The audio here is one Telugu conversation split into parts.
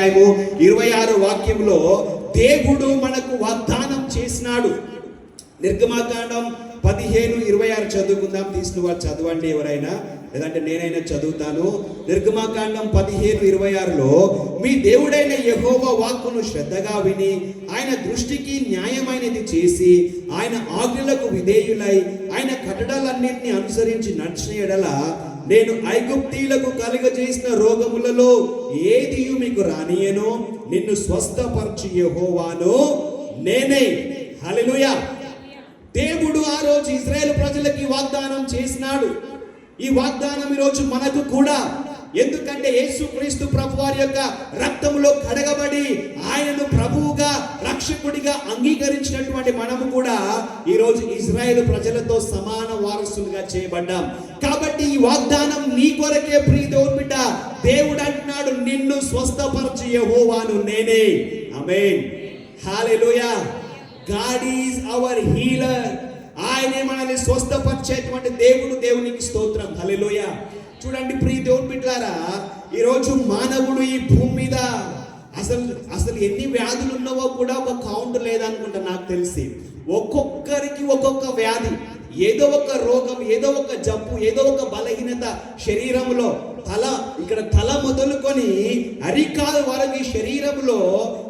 అధ్యాయము ఇరవై ఆరు వాక్యంలో దేవుడు మనకు వాగ్దానం చేసినాడు. నిర్గమాకాండం పదిహేను ఇరవై ఆరు చదువుకుందాం. తీసుకుని వారు చదవండి ఎవరైనా. లేదంటే నేనైనా చదువుతాను. నిర్గమాకాండం పదిహేను ఇరవై ఆరులో మీ దేవుడైన యహోవ వాక్కును శ్రద్ధగా విని ఆయన దృష్టికి న్యాయమైనది చేసి ఆయన ఆజ్ఞలకు విధేయులై ఆయన కట్టడాలన్నింటినీ అనుసరించి నడిచిన ఎడల నేను ఐగుప్తీలకు కలుగజేసిన రోగములలో ఏది మీకు రానియను నిన్ను స్వస్థపరచు యహోవాను నేనే. హల్లెలూయా. దేవుడు ఆ రోజు ఇజ్రాయేల్ ప్రజలకి వాగ్దానం చేసినాడు. ఈ వాగ్దానం ఈరోజు మనకు కూడా. ఎందుకంటే యేసుక్రీస్తు ప్రభు వారి యొక్క రక్తములో కడగబడి ఆయనను ప్రభువుగా రక్షకుడిగా అంగీకరించినటువంటి మనము కూడా ఈరోజు ఇజ్రాయేల్ ప్రజలతో సమాన వారసులుగా చేయబడ్డాం. కాబట్టి ఈ వాగ్దానం నీ కొరకే ప్రియ దేవుని బిడ్డ. దేవుడు అంటున్నాడు నిన్ను స్వస్థపరచు యహోవాను నేనే. ఆమేన్. హల్లెలూయా గాడ్ ఈజ్ అవర్ హీలర్. ఆయనే మనల్ని స్వస్థపరిచేటువంటి దేవుడు దేవునికి స్తోత్రం. హల్లెలూయా చూడండి ప్రియ దేవుని బిడ్డారా ఈరోజు మానవుడు ఈ భూమి మీద అసలు అసలు ఎన్ని వ్యాధులు ఉన్నావో కూడా ఒక కౌంట్ లేదనుకుంటా నాకు తెలిసి. ఒక్కొక్కరికి ఒక్కొక్క వ్యాధి. ఏదో ఒక రోగం ఏదో ఒక జబ్బు ఏదో ఒక బలహీనత శరీరంలో తల ఇక్కడ తల మొదలుకొని అరికాలు వరకు ఈ శరీరంలో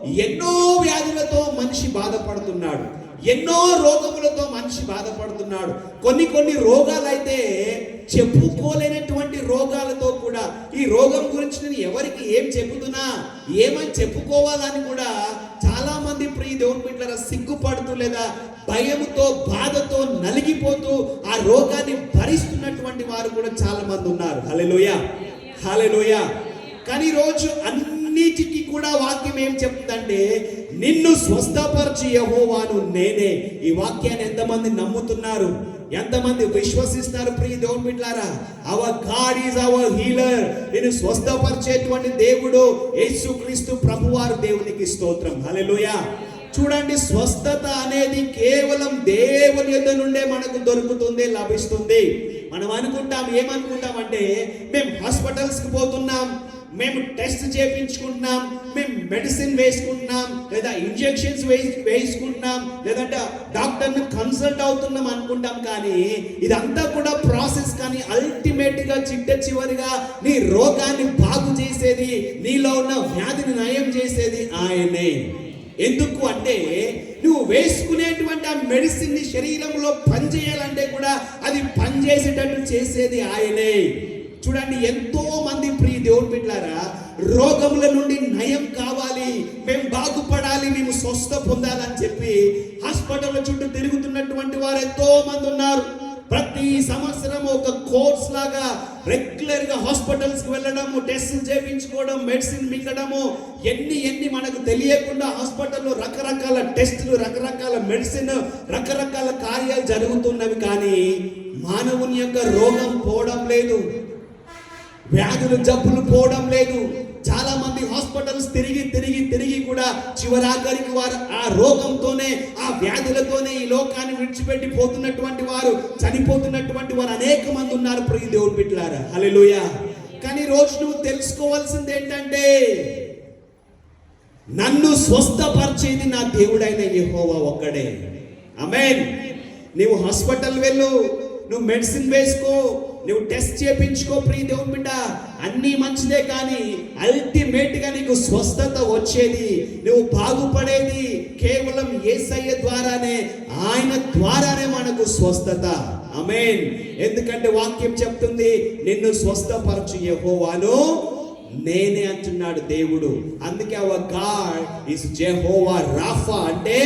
ఎన్నో వ్యాధులతో మనిషి బాధపడుతున్నాడు. ఎన్నో రోగములతో మనిషి బాధపడుతున్నాడు. కొన్ని కొన్ని రోగాలైతే చెప్పుకోలేనటువంటి రోగాలతో కూడా ఈ రోగం గురించి నేను ఎవరికి ఏం చెబుతున్నా ఏమని చెప్పుకోవాలని కూడా మంది ప్రియ దేవుని బిడ్డల సిగ్గుపడుతూ లేదా భయముతో బాధతో నలిగిపోతూ ఆ రోగాన్ని భరిస్తున్నటువంటి వారు కూడా చాలా మంది ఉన్నారు. హలెలోయ హలెలోయ కానీ రోజు అన్నిటికీ కూడా వాక్యం ఏం చెప్తుందంటే నిన్ను స్వస్థపరచు యహోవాను నేనే. ఈ వాక్యాన్ని ఎంతమంది నమ్ముతున్నారు? ఎంతమంది విశ్వసిస్తారు ప్రియ దేవుని బిడ్లారా our God is our healer నేను స్వస్థపరిచేటువంటి దేవుడు యేసుక్రీస్తు ప్రభువారు దేవునికి స్తోత్రం. హలెలుయ చూడండి స్వస్థత అనేది కేవలం దేవుని యొద్ద నుండే మనకు దొరుకుతుంది లభిస్తుంది. మనం అనుకుంటాం ఏమనుకుంటాం అంటే మేము హాస్పిటల్స్కి పోతున్నాం మేము టెస్ట్ చేయించుకుంటున్నాం మేము మెడిసిన్ వేసుకుంటున్నాం లేదా ఇంజెక్షన్స్ వేసి వేసుకుంటున్నాం లేదంటే డాక్టర్ని కన్సల్ట్ అవుతున్నాం అనుకుంటాం కానీ ఇదంతా కూడా ప్రాసెస్ కానీ అల్టిమేట్గా చిట్ట చివరిగా నీ రోగాన్ని బాగు చేసేది నీలో ఉన్న వ్యాధిని నయం చేసేది ఆయనే. ఎందుకు అంటే నువ్వు వేసుకునేటువంటి ఆ మెడిసిన్ని శరీరంలో పనిచేయాలంటే కూడా అది పనిచేసేటట్టు చేసేది ఆయనే. చూడండి ఎంతో మంది ప్రియ దేవుని బిడ్డారా రోగముల నుండి నయం కావాలి మేము బాగుపడాలి మేము స్వస్థ పొందాలని చెప్పి హాస్పిటల్ చుట్టూ తిరుగుతున్నటువంటి వారు ఎంతో మంది ఉన్నారు. ప్రతి సంవత్సరం ఒక కోర్స్ లాగా రెగ్యులర్గా హాస్పిటల్స్కి వెళ్ళడము టెస్టులు చేయించుకోవడం మెడిసిన్ మింగడము ఎన్ని ఎన్ని మనకు తెలియకుండా హాస్పిటల్లో రకరకాల టెస్టులు రకరకాల మెడిసిన్ రకరకాల కార్యాలు జరుగుతున్నవి కానీ మానవుని యొక్క రోగం పోవడం లేదు. వ్యాధులు జబ్బులు పోవడం లేదు. చాలా మంది హాస్పిటల్స్ తిరిగి తిరిగి తిరిగి కూడా చివరాఖరికి వారు ఆ రోగంతోనే ఆ వ్యాధులతోనే ఈ లోకాన్ని విడిచిపెట్టి పోతున్నటువంటి వారు చనిపోతున్నటువంటి వారు అనేక మంది ఉన్నారు. ప్రియ దేవుడు బిడ్డలారా హల్లెలూయ. కానీ రోజు నువ్వు తెలుసుకోవాల్సింది ఏంటంటే నన్ను స్వస్థపరిచేది నా దేవుడైన యహోవా ఒక్కడే. అమెన్ నువ్వు హాస్పిటల్ వెళ్ళు నువ్వు మెడిసిన్ వేసుకో నువ్వు టెస్ట్ చేయించుకో ప్రియ దేవుని బిడ్డ. అన్నీ మంచిదే కానీ అల్టిమేట్గా నీకు స్వస్థత వచ్చేది. నువ్వు బాగుపడేది కేవలం ఏసయ్య ద్వారానే ఆయన ద్వారానే మనకు స్వస్థత. అమేన్ ఎందుకంటే వాక్యం చెప్తుంది నిన్ను స్వస్థపరచు యహోవాను నేనే అంటున్నాడు దేవుడు. అందుకే our God is Jehovah Rapha అంటే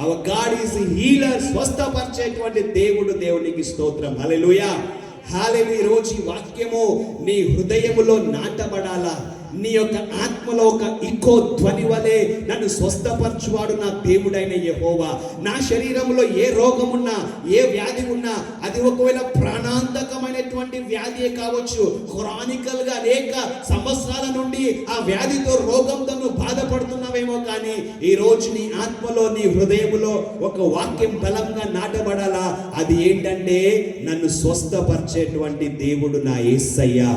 అవర్ గాడ్ ఈస్ హీలర్ స్వస్థపరిచేటువంటి దేవుడు దేవునికి స్తోత్రం. హల్లెలూయా హాలెలు ఈ రోజు ఈ వాక్యము నీ హృదయములో నాటబడాలా? నీ యొక్క ఆత్మలో ఒక ఇకో ధ్వని వలె నన్ను స్వస్థపరచువాడు నా దేవుడైన యహోవా. నా శరీరంలో ఏ రోగం ఉన్నా ఏ వ్యాధి ఉన్నా అది ఒకవేళ ప్రాణాంతకమైనటువంటి వ్యాధి కావచ్చు క్రానికల్గా అనేక సంవత్సరాల నుండి ఆ వ్యాధితో రోగంతో నువ్వు బాధపడుతున్నావేమో కానీ ఈ రోజు నీ ఆత్మలో నీ హృదయంలో ఒక వాక్యం బలంగా నాటబడాలా? అది ఏంటంటే నన్ను స్వస్థపరిచేటువంటి దేవుడు నా ఏసయ్యా.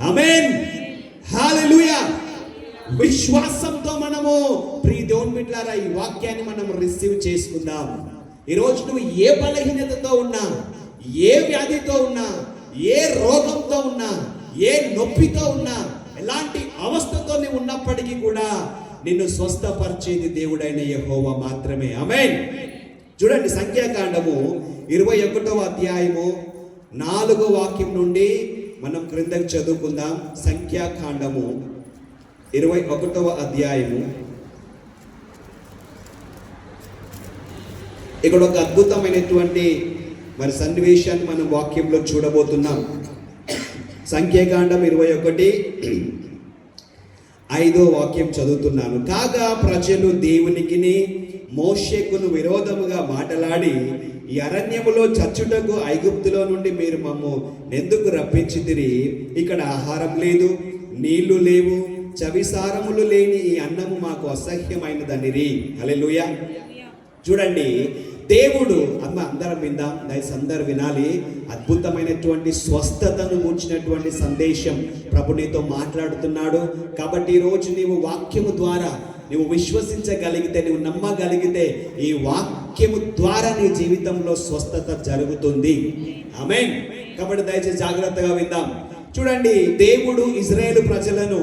ఆమేన్. హల్లెలూయా విశ్వాసంతో మనము ప్రియ దేవుని బిడ్డారా ఈ వాక్యాన్ని మనం రిసీవ్ చేసుకుందాం. ఈరోజు నువ్వు ఏ బలహీనతతో ఉన్నా ఏ వ్యాధితో ఉన్నా ఏ రోగంతో ఉన్నా ఏ నొప్పితో ఉన్నా ఎలాంటి అవస్థతో నువ్వు ఉన్నప్పటికీ కూడా నిన్ను స్వస్థపరిచేది దేవుడైన యహోవ మాత్రమే. ఆమె చూడండి సంఖ్యాకాండము ఇరవై ఒకటవ అధ్యాయము నాలుగో వాక్యం నుండి మనం క్రిందకి చదువుకుందాం సంఖ్యాకాండము ఇరవై ఒకటవ అధ్యాయము. ఇక్కడ ఒక అద్భుతమైనటువంటి మరి సన్నివేశాన్ని మనం వాక్యంలో చూడబోతున్నాం. సంఖ్యాకాండం ఇరవై ఒకటి ఐదో వాక్యం చదువుతున్నాను. కాగా ప్రజలు దేవునికిని మోషకును విరోధముగా మాటలాడి ఈ అరణ్యములో చచ్చుటకు ఐగుప్తులో నుండి మీరు మమ్ము ఎందుకు రప్పించితిరి? ఇక్కడ ఆహారం లేదు నీళ్ళు లేవు చవిసారములు లేని ఈ అన్నము మాకు అసహ్యమైనదనిరి. అలెలుయ చూడండి దేవుడు అమ్మ అందరం విందాం దయచేసి అందరు వినాలి. అద్భుతమైనటువంటి స్వస్థతను ఉంచినటువంటి సందేశం ప్రభు నీతో మాట్లాడుతున్నాడు. కాబట్టి ఈరోజు రోజు నీవు వాక్యము ద్వారా నువ్వు విశ్వసించగలిగితే నువ్వు నమ్మగలిగితే ఈ వాక్ వాక్యము ద్వారా నీ జీవితంలో స్వస్థత జరుగుతుంది. ఆమె కాబట్టి దయచేసి జాగ్రత్తగా విందాం. చూడండి దేవుడు ఇజ్రాయేల్ ప్రజలను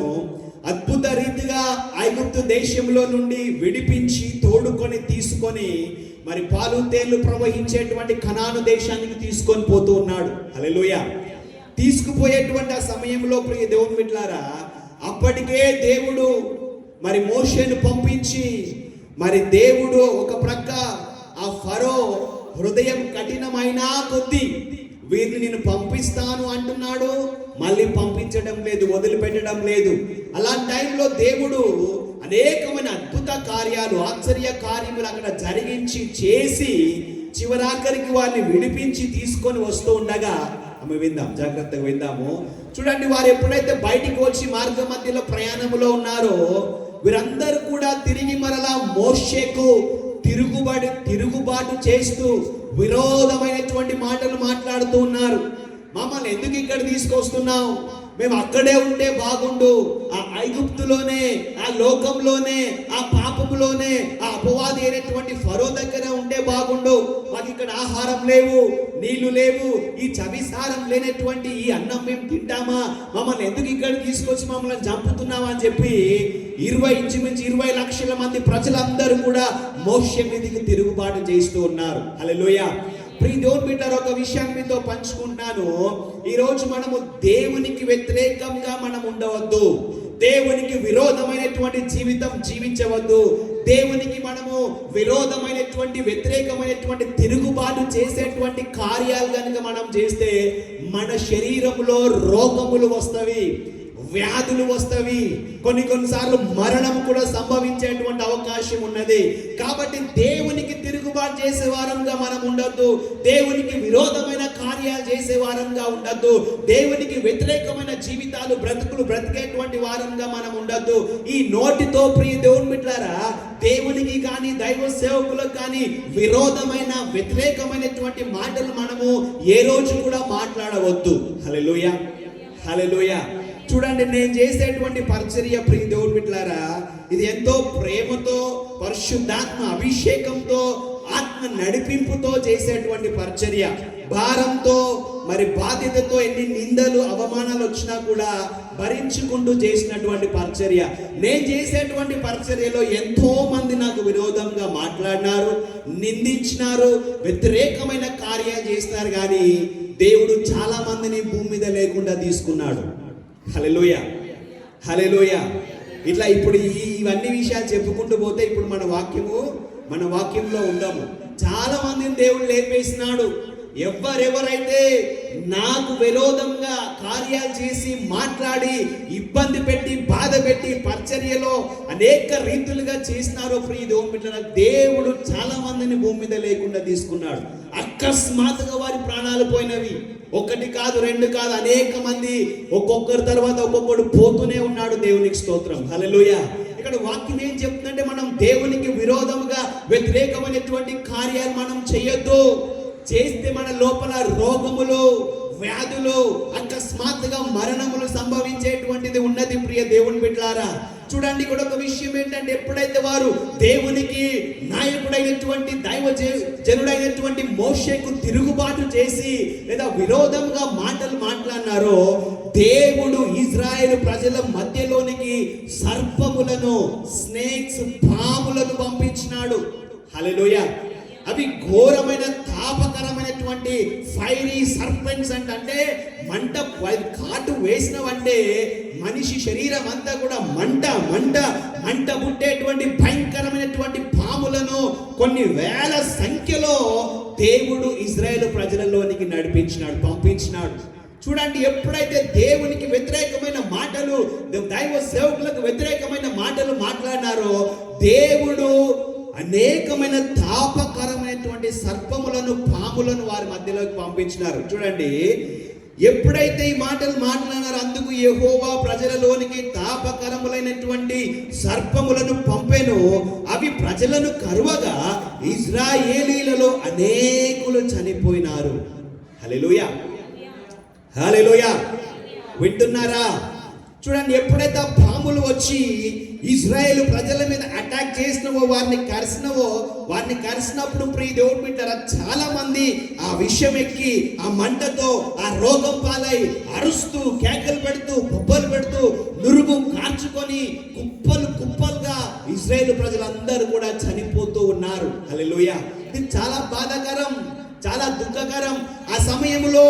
అద్భుత రీతిగా ఐగుప్తు దేశంలో నుండి విడిపించి తోడుకొని తీసుకొని మరి పాలు తేళ్ళు ప్రవహించేటువంటి కణాను దేశానికి తీసుకొని పోతూ ఉన్నాడు. హల్లెలూయా. తీసుకుపోయేటువంటి ఆ సమయంలో ప్రియ దేవుని మిట్లారా అప్పటికే దేవుడు మరి మోషను పంపించి మరి దేవుడు ఒక ప్రక్క ఆ ఫరో హృదయం కఠినమైన కొద్దీ వీరిని నేను పంపిస్తాను అంటున్నాడు. మళ్ళీ పంపించడం లేదు వదిలిపెట్టడం లేదు. అలాంటి టైంలో దేవుడు అనేకమైన అద్భుత కార్యాలు ఆశ్చర్య కార్యములు అక్కడ జరిగించి చేసి చివరాఖరికి వారిని విడిపించి తీసుకొని వస్తూ ఉండగా ఆమె విందాం జాగ్రత్తగా విందాము. చూడండి వారు ఎప్పుడైతే బయటికి వచ్చి మార్గ మధ్యలో ప్రయాణంలో ఉన్నారో వీరందరూ కూడా తిరిగి మరలా మోషేకు తిరుగుబడి తిరుగుబాటు చేస్తూ విరోధమైనటువంటి మాటలు మాట్లాడుతూ ఉన్నారు. మమ్మల్ని ఎందుకు ఇక్కడ తీసుకొస్తున్నావు? మేము అక్కడే ఉంటే బాగుండు. ఆ ఐగుప్తులోనే ఆ లోకంలోనే ఆ పాపములోనే ఆ అపవాది అయినటువంటి ఫరో దగ్గర ఉంటే బాగుండు. మాకు ఇక్కడ ఆహారం లేవు నీళ్ళు లేవు ఈ చవిసారం లేనటువంటి ఈ అన్నం మేము తింటామా? మమ్మల్ని ఎందుకు ఇక్కడ తీసుకొచ్చి మమ్మల్ని చంపుతున్నావా అని చెప్పి ఇరవై ఇంచుమించి ఇరవై లక్షల మంది ప్రజలందరూ కూడా మోక్ష మీదికి తిరుగుబాటు చేస్తూ ఉన్నారు. అలెలుయా ప్రియ దేవుని బిడ్డారు ఒక విషయాన్ని మీతో పంచుకుంటున్నాను. ఈరోజు మనము దేవునికి వ్యతిరేకంగా మనం ఉండవద్దు. దేవునికి విరోధమైనటువంటి జీవితం జీవించవద్దు. దేవునికి మనము విరోధమైనటువంటి వ్యతిరేకమైనటువంటి తిరుగుబాటు చేసేటువంటి కార్యాలు కనుక మనం చేస్తే మన శరీరంలో రోగములు వస్తవి. వ్యాధులు వస్తవి. కొన్ని కొన్నిసార్లు మరణం కూడా సంభవించేటువంటి అవకాశం ఉన్నది. కాబట్టి దేవునికి తిరుగుబాటు చేసే వారంగా మనం ఉండొద్దు. దేవునికి విరోధమైన కార్యాలు చేసే వారంగా ఉండొద్దు. దేవునికి వ్యతిరేకమైన జీవితాలు బ్రతుకులు బ్రతికేటువంటి వారంగా మనం ఉండొద్దు. ఈ నోటితో ప్రియ దేవుని బిడ్డారా దేవునికి కానీ దైవ సేవకులకు కానీ విరోధమైన వ్యతిరేకమైనటువంటి మాటలు మనము ఏ రోజు కూడా మాట్లాడవద్దు. హల్లెలూయా. హల్లెలూయా. చూడండి నేను చేసేటువంటి పరిచర్య ప్రియ దేవుడు బిడ్డలారా ఇది ఎంతో ప్రేమతో పరిశుద్ధాత్మ అభిషేకంతో ఆత్మ నడిపింపుతో చేసేటువంటి పరిచర్య. భారంతో మరి బాధ్యతతో ఎన్ని నిందలు అవమానాలు వచ్చినా కూడా భరించుకుంటూ చేసినటువంటి పరిచర్య. నేను చేసేటువంటి పరిచర్యలో ఎంతో మంది నాకు విరోధంగా మాట్లాడినారు నిందించినారు వ్యతిరేకమైన కార్యాలు చేసినారు కానీ దేవుడు చాలా మందిని భూమి మీద లేకుండా తీసుకున్నాడు. హలెలోయ హలెలోయ ఇట్లా ఇప్పుడు ఈ ఇవన్నీ విషయాలు చెప్పుకుంటూ పోతే ఇప్పుడు మన వాక్యము మన వాక్యంలో ఉండము. చాలా మందిని దేవుడు లేపేసినాడు. ఎవరెవరైతే నాకు విరోధంగా కార్యాలు చేసి మాట్లాడి ఇబ్బంది పెట్టి బాధ పెట్టి పరిచర్యలో అనేక రీతులుగా చేసినారో ప్రియ దేవుని దేవుడు చాలా మందిని భూమి మీద లేకుండా తీసుకున్నాడు. అకస్మాత్తుగా వారి ప్రాణాలు పోయినవి. ఒకటి కాదు రెండు కాదు అనేక మంది ఒక్కొక్కరి తర్వాత ఒక్కొక్కడు పోతూనే ఉన్నాడు దేవునికి స్తోత్రం. హలలోయ ఇక్కడ వాక్యం ఏం చెప్తుందంటే మనం దేవునికి విరోధముగా వ్యతిరేకమైనటువంటి కార్యాలు మనం చేయొద్దు. చేస్తే మన లోపల రోగములు వ్యాధులు అకస్మాత్తుగా మరణములు సంభవించేటువంటిది ఉన్నది ప్రియ దేవుని బిడ్డలారా. చూడండి కూడా ఒక విషయం ఏంటంటే ఎప్పుడైతే వారు దేవునికి నాయకుడైనటువంటి దైవ జ- జనుడైనటువంటి మోషకు తిరుగుబాటు చేసి లేదా విరోధంగా మాటలు మాట్లాడినారో దేవుడు ఇజ్రాయేల్ ప్రజల మధ్యలోనికి సర్పములను స్నేక్స్ పాములను పంపించినాడు. హల్లెలూయ. అవి ఘోరమైన తాపకరమైనటువంటి ఫైరీ సర్పెంట్స్ అంటే. మంట వై- కాటు వేసినవంటే మనిషి శరీరం అంతా కూడా మంట మంట మంట పుట్టేటువంటి భయంకరమైనటువంటి పాములను కొన్ని వేల సంఖ్యలో దేవుడు ఇజ్రాయేల్ ప్రజలలోనికి నడిపించినాడు పంపించినాడు. చూడండి ఎప్పుడైతే దేవునికి వ్యతిరేకమైన మాటలు దైవ సేవకులకు వ్యతిరేకమైన మాటలు మాట్లాడినారో దేవుడు అనేకమైన తాపకరమైనటువంటి సర్పములను పాములను వారి మధ్యలోకి పంపించినారు. చూడండి ఎప్పుడైతే ఈ మాటలు మాట్లాడినారో అందుకు యహోవా ప్రజలలోనికి తాపకరములైనటువంటి సర్పములను పంపెను. అవి ప్రజలను కరువగా ఇజ్రాయేలీలలో అనేకులు చనిపోయినారు. హలే హల్లెలూయా. వింటున్నారా? చూడండి ఎప్పుడైతే ఆ పాములు వచ్చి ఇజ్రాయేల్ ప్రజల మీద అటాక్ చేసినవో వారిని కరిసినవో వారిని కరిసినప్పుడు ప్రియ దేవుడు బిడ్డారా చాలా మంది ఆ విషయం ఎక్కి ఆ మంటతో ఆ రోగం పాలై అరుస్తూ కేకలు పెడుతూ కుప్పలు పెడుతూ నురుగు కార్చుకొని కుప్పలు కుప్పలుగా ఇజ్రాయేల్ ప్రజలందరూ కూడా చనిపోతూ ఉన్నారు. హల్లెలూయా. ఇది చాలా బాధాకరం. చాలా దుఃఖకరం. ఆ సమయంలో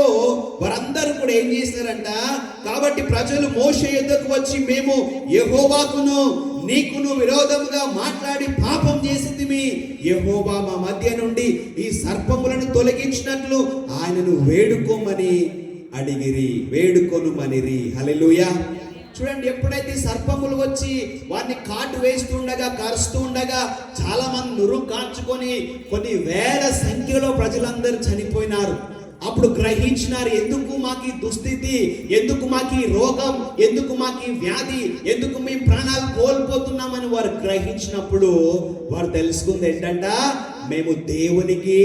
వారందరూ కూడా ఏం చేశారంట కాబట్టి ప్రజలు మోష యుద్ధకు వచ్చి మేము యెహోవాకును నీకును విరోధముగా మాట్లాడి పాపం చేసింది యెహోవా మా మధ్య నుండి. ఈ సర్పములను తొలగించినట్లు ఆయనను వేడుకోమని అడిగిరి వేడుకొనుమనిరి. హలెలుయా చూడండి ఎప్పుడైతే సర్పములు వచ్చి వారిని కాటు వేస్తుండగా కరుస్తూ ఉండగా చాలా మంది నురు కాల్చుకొని కొన్ని వేల సంఖ్యలో ప్రజలందరూ చనిపోయినారు. అప్పుడు గ్రహించినారు ఎందుకు మాకు దుస్థితి? ఎందుకు మాకు రోగం? ఎందుకు మాకు వ్యాధి? ఎందుకు మేము ప్రాణాలు కోల్పోతున్నామని వారు గ్రహించినప్పుడు వారు తెలుసుకుంది ఏంటంట మేము దేవునికి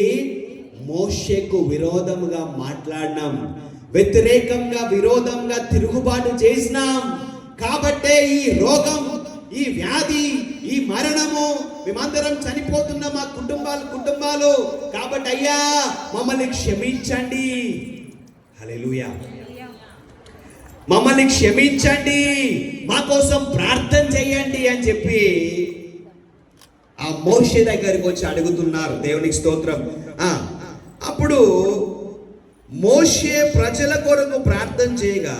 మోషకు విరోధముగా మాట్లాడినాం. వ్యతిరేకంగా విరోధంగా తిరుగుబాటు చేసినాం. కాబట్టే ఈ రోగం ఈ వ్యాధి ఈ మరణము మేమందరం చనిపోతున్న మా కుటుంబాలు కుటుంబాలు. కాబట్టి అయ్యా మమ్మల్ని క్షమించండి. హలెలుయా మమ్మల్ని క్షమించండి. మా కోసం ప్రార్థన చేయండి అని చెప్పి ఆ మోషే దగ్గరికి వచ్చి అడుగుతున్నారు. దేవునికి స్తోత్రం. ఆ, అప్పుడు మోషే ప్రజల కొరకు ప్రార్థన చేయగా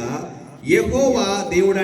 యహోవా దేవుడు